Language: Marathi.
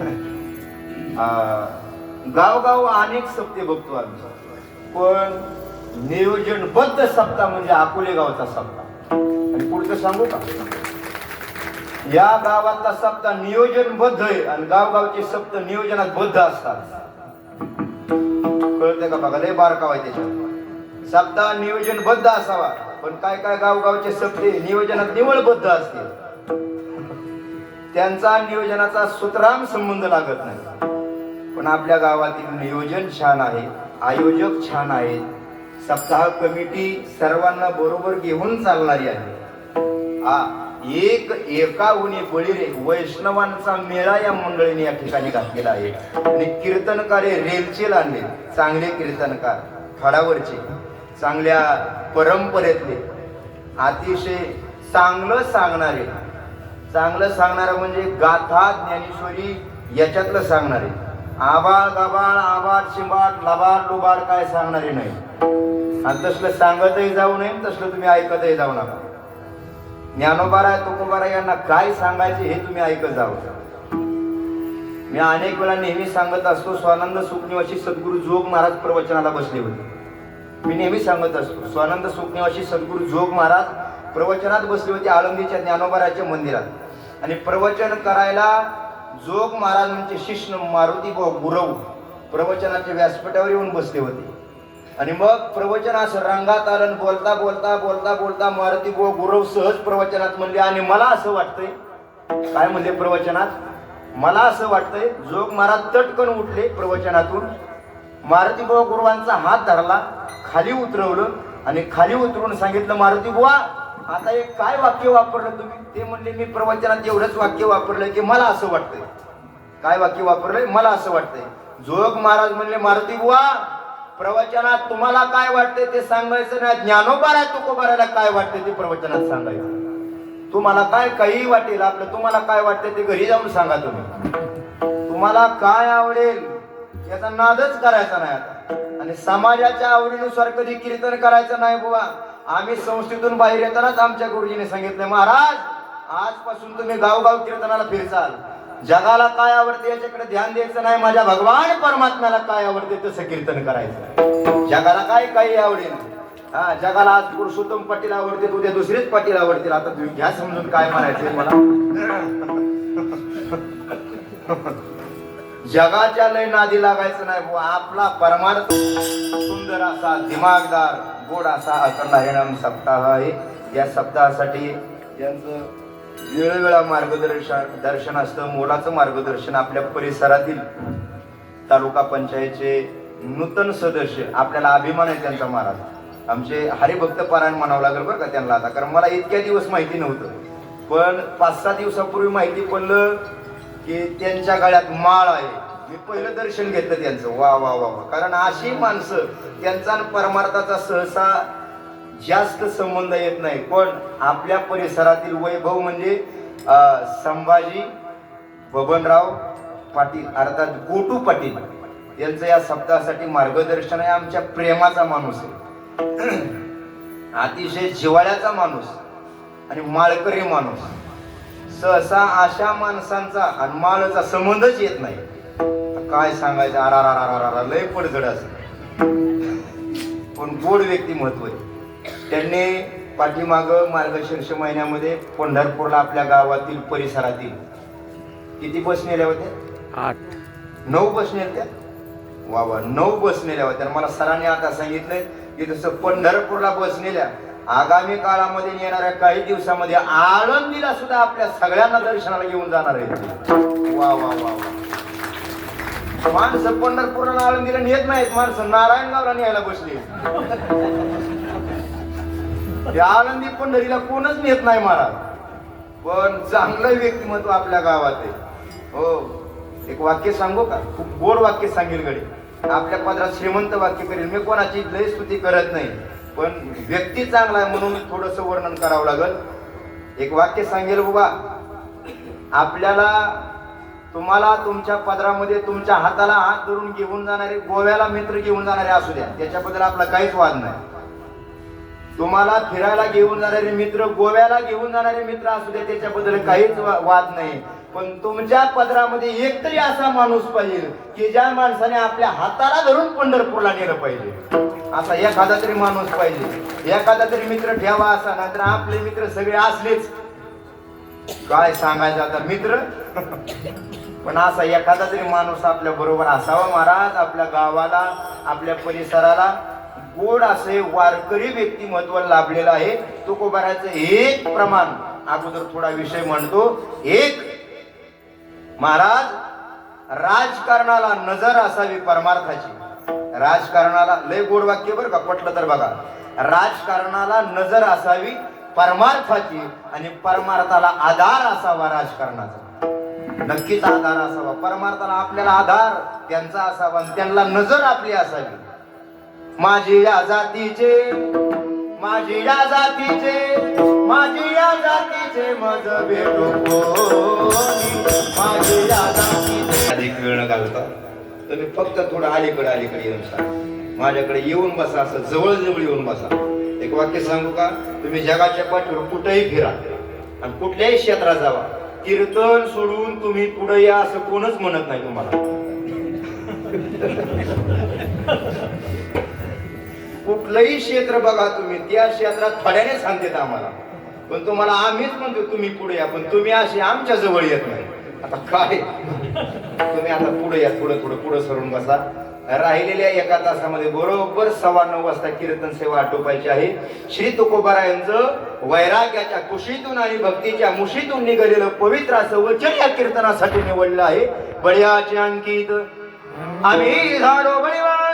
अं, गावगाव अनेक सप्ते बघतो आम्ही. पण नियोजनबद्ध सप्ताह म्हणजे अकोले गावचा सप्ताह आणि पुढचं सांगू का? या गावातला सप्ताह नियोजनबद्ध आहे आणि गावगावचे सप्त नियोजनात बद्ध असतात. कळतंय का बघा? लय बारकाव आहे त्याच्यात. सप्ताह नियोजनबद्ध असावा. पण काय काय गावगावचे सप्ते नियोजनात निवळबद्ध असतील? त्यांचा नियोजनाचा सुतराम संबंध लागत नाही. पण आपल्या गावातील नियोजन छान आहे आयोजक छान आहेत सप्ताह कमिटी सर्वांना बरोबर घेऊन चालणारी आहे. हा एक एका उनी बळीरे वैष्णवांचा मेळा या मंडळीने या ठिकाणी घातलेला आहे. आणि कीर्तनकारे रेलचे आणले चांगले कीर्तनकार खडावरचे चांगल्या परंपरेतले. अतिशय चांगलं सांगणारे चांगलं सांगणार म्हणजे गाथा ज्ञानेश्वरी याच्यातलं सांगणारे. आबाळ गबाळ आबाळ शिंबाळ लबाड लुबाड काय सांगणारे नाही. आणि तसलं सांगतही जाऊ नये तसलं तुम्ही ऐकतही जाऊ नका. ज्ञानोबारा तुकोबारा यांना काय सांगायचे हे तुम्ही ऐकत जावं मी अनेक वेळा नेहमी सांगत असतो स्वानंद सुखनिवासी सद्गुरू जोग महाराज प्रवचनाला बसले होते. मी नेहमी सांगत असतो स्वानंद सुखनिवासी सद्गुरू जोग महाराज प्रवचनात बसली होती आळंदीच्या ज्ञानोबाराच्या मंदिरात. आणि प्रवचन करायला जोग महाराज म्हणजे शिष्ण मारुती गुरव. प्रवचनाच्या व्यासपीठावर येऊन बसले होते. आणि मग प्रवचन असं रंगात आलं बोलता बोलता बोलता बोलता मारुती गो गुरव सहज प्रवचनात म्हणले आणि मला असं वाटतंय काय म्हणले प्रवचनात? मला असं वाटतंय जोग महाराज तटकन उठले प्रवचनातून. मारुती बुवा गुरुवांचा हात धरला खाली उतरवलं आणि खाली उतरून सांगितलं मारुती बुवा आता एक काय वाक्य वापरलं तुम्ही? ते म्हणले मी प्रवचनात एवढंच वाक्य वापरलंय की मला असं वाटतंय. काय वाक्य वापरलंय? मला असं वाटतंय. जोग महाराज म्हणले मारुती बुवा प्रवचनात तुम्हाला काय वाटतंय ते सांगायचं नाही. ज्ञानोबारा तुकोबाराला काय वाटतंय ते प्रवचनात सांगायचं. तुम्हाला काय काही वाटेल आपलं तुम्हाला काय वाटतंय ते घरी जाऊन सांगा तुम्ही. तुम्हाला काय आवडेल याचा नादच करायचा नाही आता. आणि समाजाच्या आवडीनुसार कधी कीर्तन करायचं नाही बुवा. आम्ही संस्थेतून बाहेर येतानाच आमच्या गुरुजीने सांगितलं महाराज आजपासून तुम्ही गावगाव कीर्तनाला फिरचाल. जगाला काय आवडते याच्याकडे ध्यान द्यायचं नाही माझ्या भगवान परमात्म्याला काय आवडते तसं कीर्तन करायचं जगाला काय काही आवडेल? हा जगाला आज पुरुषोत्तम पाटील आवडते उद्या दुसरेच पाटील आवडतील. आता तुम्ही घ्या समजून काय म्हणायचं मला. जगाच्या लय नादी लागायचं नाही आपला परमार्थ सुंदर असा दिमागदार. गोड असा अखंड हरिणाम सप्ताह आहे. या सप्ताहासाठी यांचं वेळोवेळा मार्गदर्शन दर्शन असतं. मोलाचं मार्गदर्शन आपल्या परिसरातील तालुका पंचायतचे नूतन सदस्य आपल्याला अभिमान आहे त्यांचा महाराज. आमचे हरिभक्त पारायण म्हणावं लागेल बरं का त्यांना आता. कारण मला इतक्या दिवस माहिती नव्हतं. पण पाच सहा दिवसापूर्वी माहिती पडलं की त्यांच्या गळ्यात माळ आहे. मी पहिलं दर्शन घेतलं त्यांचं. वा वा वा वा. कारण अशी माणसं त्यांचा आणि परमार्थाचा सहसा जास्त संबंध येत नाही. पण आपल्या परिसरातील वैभव म्हणजे संभाजी बबनराव पाटील अर्थात गोटू पाटील यांचं या शब्दासाठी मार्गदर्शन आहे. आमच्या प्रेमाचा माणूस आहे. अतिशय जिवाळ्याचा माणूस आणि माळकरी माणूस. सहसा अशा माणसांचा आणि संबंधच येत नाही. काय सांगायचं? आरा रा रा रा लय पडझड असत पण गोड व्यक्तिमत्व आहे. त्यांनी पाठीमाग मार्गशीर्ष महिन्यामध्ये पंढरपूरला आपल्या गावातील परिसरातील किती बस नेल्या होत्या? आठ. नऊ बस नेल्या वा वा नऊ बस नेल्या होत्या. मला सरांनी आता सांगितलंय की जसं पंढरपूरला बस नेल्या. आगामी काळामध्ये येणाऱ्या काही दिवसामध्ये आळंदीला सुद्धा आपल्या सगळ्यांना दर्शनाला घेऊन जाणार आहे वा वा वा वा. माणसं पंढरपूरला आळंदीला नेत नाहीत माणसं. नारायणगावला न्यायला बसली. ते आळंदी पंढरीला कोणच नेत नाही महाराज. पण चांगलं व्यक्तिमत्व आपल्या गावात आहे. हो. एक वाक्य सांगू का? खूप गोड वाक्य सांगेल गडी. आपल्या पदरात श्रीमंत वाक्य करेल. मी कोणाची लय स्तुती करत नाही. पण व्यक्ती चांगला आहे म्हणून थोडस वर्णन करावं लागल. एक वाक्य सांगेल बाबा. आपल्याला तुम्हाला तुमच्या पदरामध्ये तुमच्या हाताला हात धरून घेऊन जाणारे गोव्याला मित्र घेऊन जाणारे असू द्या. त्याच्याबद्दल आपला काहीच वाद नाही. तुम्हाला फिरायला घेऊन जाणारे मित्र गोव्याला घेऊन जाणारे मित्र असू द्या त्याच्याबद्दल काहीच वा- वाद नाही. पण तुमच्या पदरामध्ये एक तरी असा माणूस पाहिजे की ज्या माणसाने आपल्या हाताला धरून पंढरपूरला नेलं पाहिजे. असा एखादा तरी माणूस पाहिजे. एखादा तरी मित्र ठेवा असा नाहीतर आपले मित्र सगळे असलेच. काय सांगायचं आता मित्र? पण असा एखादा तरी माणूस आपल्या बरोबर असावा महाराज आपल्या गावाला आपल्या परिसराला गोड असे वारकरी व्यक्तिमत्व लाभलेलं आहे तुकोबाराचं एक प्रमाण अगोदर थोडा विषय म्हणतो. एक महाराज राजकारणाला नजर असावी परमार्थाची. राजकारणाला लय गोड वाक्य बरं का पटलं तर बघा. राजकारणाला नजर असावी परमार्थाची आणि परमार्थाला आधार असावा राजकारणाचा. नक्कीच आधार असावा. परमार्थाला आपल्याला आधार त्यांचा असावा आणि त्यांना नजर आपली असावी. माझी या जातीचे माझी या जातीचे माझी या जातीचे मज भेटो माझी या जातीचे. अधिक वेळ घालता. तुम्ही फक्त थोडं अलीकडे अलीकडे येऊन सांग. माझ्याकडे येऊन बसा असं जवळजवळ येऊन बसा. एक वाक्य सांगू का? तुम्ही जगाच्या पाठीवर कुठेही फिरा आणि कुठल्याही क्षेत्रात जावा. कीर्तन सोडून तुम्ही पुढे या असं कोणच म्हणत नाही तुम्हाला. कुठलंही क्षेत्र बघा तुम्ही त्या क्षेत्रात थोड्याने सांगतात आम्हाला. पण तुम्हाला आम्हीच म्हणतो तुम्ही पुढे या. पण तुम्ही असे आमच्या जवळ येत नाही. आता काय? तुम्ही आता पुढे या थोडं थोडं पुढे सरून बसा. राहिलेल्या एका तासामध्ये बरोबर सव्वा नऊ वाजता कीर्तन सेवा आटोपायची आहे. श्री तुकोबारायांचं वैराग्याच्या कुशीतून आणि भक्तीच्या मुशीतून निघालेलं पवित्र असं वचन या कीर्तनासाठी निवडलं आहे. बळ्याचे अंकित. आम्ही झाडो बळीवा